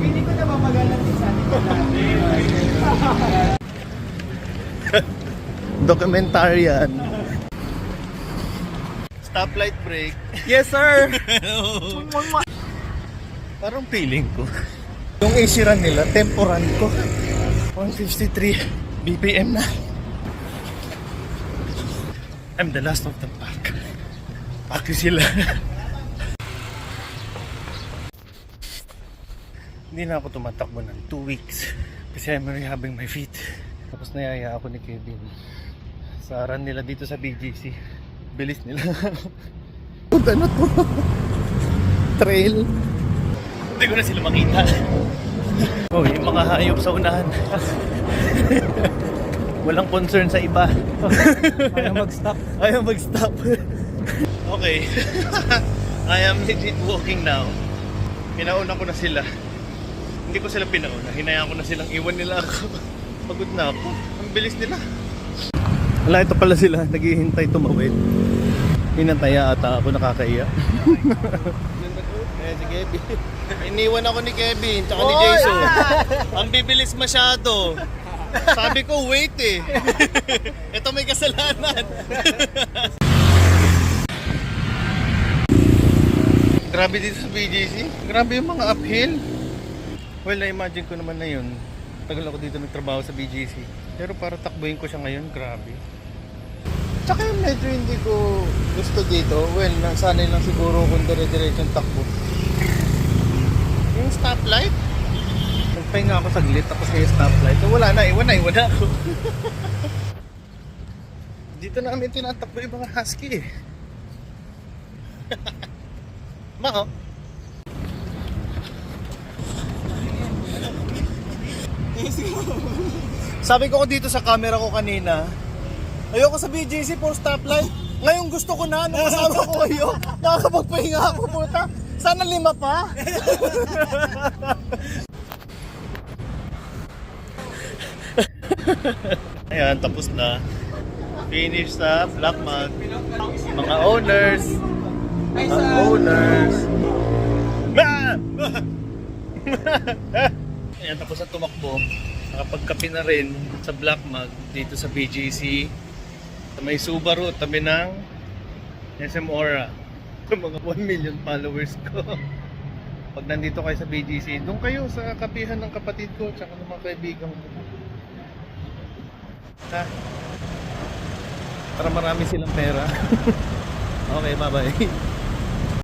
Hindi ko na mapagalan din sa Documentarian. Stoplight break. Yes, sir! Parang feeling ko. Yung AC run nila, temporan ko. 153 BPM na. I'm the last of the pack. Pack sila. Hindi na ako tumatakbo ng 2 weeks. Kasi I'm rehabbing my feet. Tapos nayaya ako ni Kevin. Sa run nila dito sa BGC. Bilis nila. ano to? Trail. Hindi ko na sila makita. Oh, yung mga hayop sa unahan. Walang concern sa iba. Ayaw mag-stop. Ayaw mag-stop. okay. I am legit walking now. Pinauna ko na sila. Hindi ko sila pinauna. Hinayaan ko na silang iwan nila ako. Pagod na ako. Ang bilis nila. Wala, ito pala sila. Naghihintay tumawid. Hinantaya ata ako nakakaiya. Eh, si Kevin. Iniwan ako ni Kevin, tsaka ni Jason. Ang bibilis masyado. Sabi ko, wait eh. Ito may kasalanan. Grabe dito sa BGC. Grabe yung mga uphill. Well, na-imagine ko naman na yun. Tagal ako dito nagtrabaho sa BGC. Pero para takbuhin ko siya ngayon, grabe. Tsaka yung medyo hindi ko gusto dito. Well, nasanay lang siguro kung dire-diretso yung takbo. Yung stoplight. Nagpahinga ako saglit tapos yung stoplight. So, wala na, iwan na, iwan na ako. dito namin tinatakbo yung mga husky eh. Mako. Sabi ko dito sa camera ko kanina, ayoko sa BGC for stoplight. Ngayon gusto ko na, nung kasama ko kayo, nakakapagpahinga ako puta. Sana lima pa. Ayan, tapos na. Finish sa Black Mud. Mga owners. Mga owners. Ayan, tapos na tumakbo. Nakapagkape na rin sa Black Mag dito sa BGC. Sa may Subaru, tabi ng SM Aura. Yung mga 1 million followers ko. Pag nandito kayo sa BGC, doon kayo sa kapihan ng kapatid ko tsaka ng mga kaibigan ko. Ha? Para marami silang pera. okay, bye-bye.